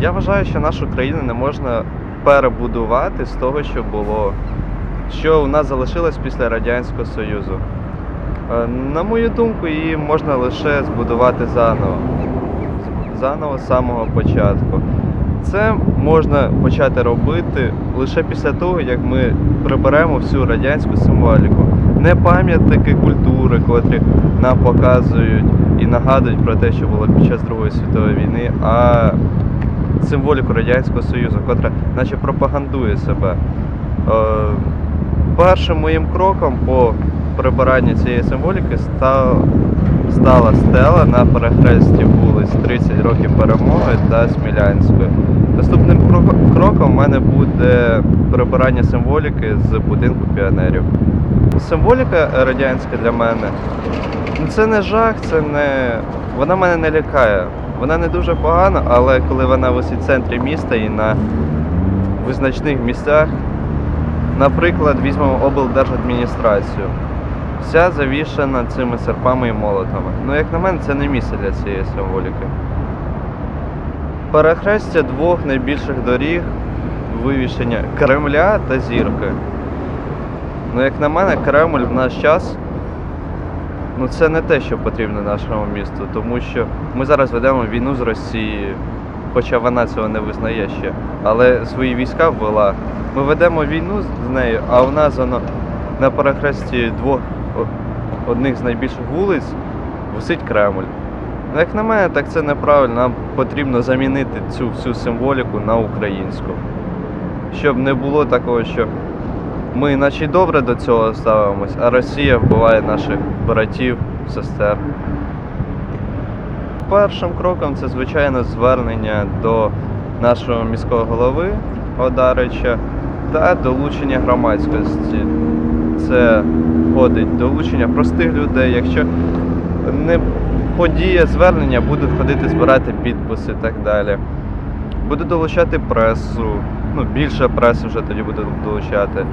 Я вважаю, що нашу країну не можна перебудувати з того, що було, що у нас залишилось після Радянського Союзу. Е, На мою думку, її можна лише збудувати заново. Заново з самого початку. Це можна почати робити лише після того, як ми приберемо всю радянську символіку. Не пам'ятники культури, котрі нам показують і нагадують про те, що було під час Другої світової війни, а символіку Радянського Союзу, котра наче пропагандує себе. Е, першим моїм кроком по прибиранню цієї символіки став, стала стела на перехресті вулиць 30 років перемоги та Смілянської. Наступним кроком в мене буде прибирання символіки з будинку піонерів. Символіка радянська для мене це не жах, це не. Вона мене не лякає. Вона не дуже погана, але коли вона в центрі міста і на визначних місцях, наприклад, візьмемо облдержадміністрацію. Вся завішана цими серпами і молотами. Ну, як на мене, це не місце для цієї символіки. Перехрестя двох найбільших доріг вивішення Кремля та зірки. Ну, як на мене, Кремль в наш час ну це не те, що потрібно нашому місту, тому що ми зараз ведемо війну з Росією, хоча вона цього не визнає ще, але свої війська ввела. Ми ведемо війну з нею, а в нас воно на перехресті двох одних з найбільших вулиць висить Кремль. Ну, як на мене, так це неправильно. Нам потрібно замінити цю всю символіку на українську. Щоб не було такого, що ми наче добре до цього ставимось, а Росія вбиває наших братів, сестер. Першим кроком це, звичайно, звернення до нашого міського голови Одарича та долучення громадськості. Це входить долучення простих людей. Якщо не подія звернення, будуть ходити збирати підписи і так далі. Буду долучати пресу, ну більше преси вже тоді буду долучати.